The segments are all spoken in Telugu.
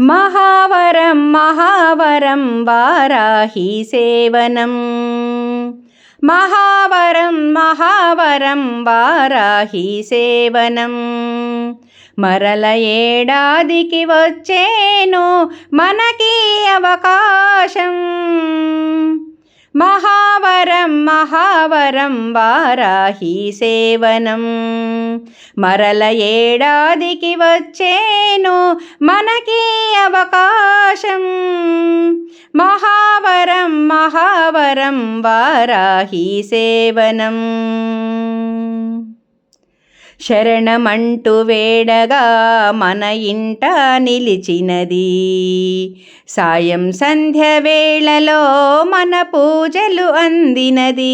మహావరం మహావరం వారాహి సేవనం. మహావరం మహావరం వారాహి సేవనం. మరల ఏడాదికి వచ్చేను మనకి అవకాశం. మహావరం మహావరం వారాహి సేవనం మరల ఏడాదికి వచ్చేను మనకి అవకాశం మహావరం మహావరం వారాహి సేవనం శరణమంటూ వేడగా మన ఇంట నిలిచినది. సాయం సంధ్య వేళలో మన పూజలు అందినది.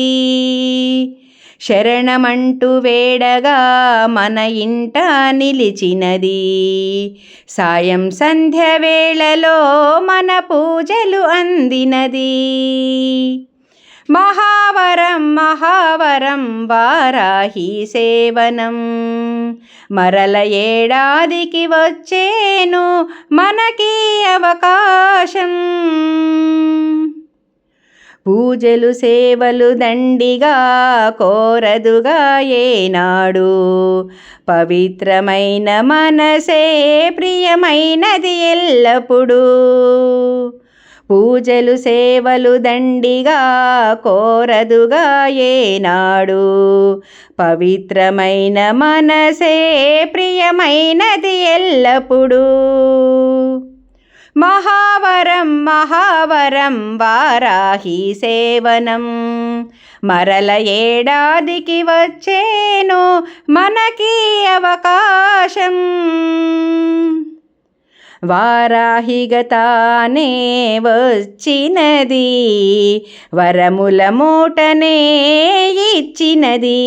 శరణమంటూ వేడగా మన ఇంట నిలిచినది. సాయం సంధ్య వేళలో మన పూజలు అందినది. మహావరం మహావరం వారాహి సేవనం. మరల ఏడాదికి వచ్చేను మనకి అవకాశం. పూజలు సేవలు దండిగా కోరదుగా ఏనాడు. పవిత్రమైన మనసే ప్రియమైనది ఎల్లప్పుడూ. పూజలు సేవలు దండిగా కోరదుగా ఏనాడు. పవిత్రమైన మనసే ప్రియమైనది ఎల్లప్పుడూ. మహావరం మహావరం వారాహి సేవనం. మరల ఏడాదికి వచ్చేను మనకి అవకాశం. వారాహిగతానే వచ్చినది వరముల మూటనే ఇచ్చినది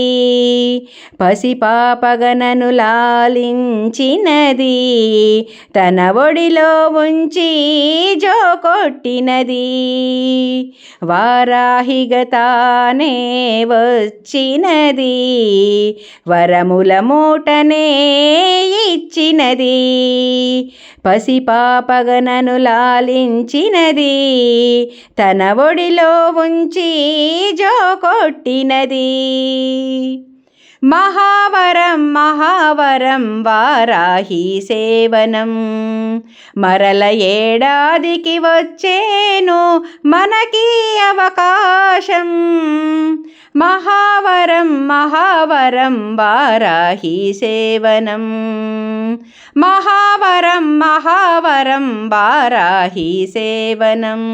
పసిపాపగనను లాలించినది తన ఒడిలో ఉంచి జో కొట్టినది వారాహిగతానే వచ్చినది వరముల మూటనే ఇచ్చినది పసి పసిపాపగనను లాలించినది తన ఒడిలో ఉంచి జో కొట్టినది. మహావరం మహావరం వారాహి సేవనం. మరల ఏడాదికి వచ్చేను మనకి అవకాశం. మహావరం మహావరం వారాహి సేవనం. మహావరం మహావరం వారాహి సేవనం.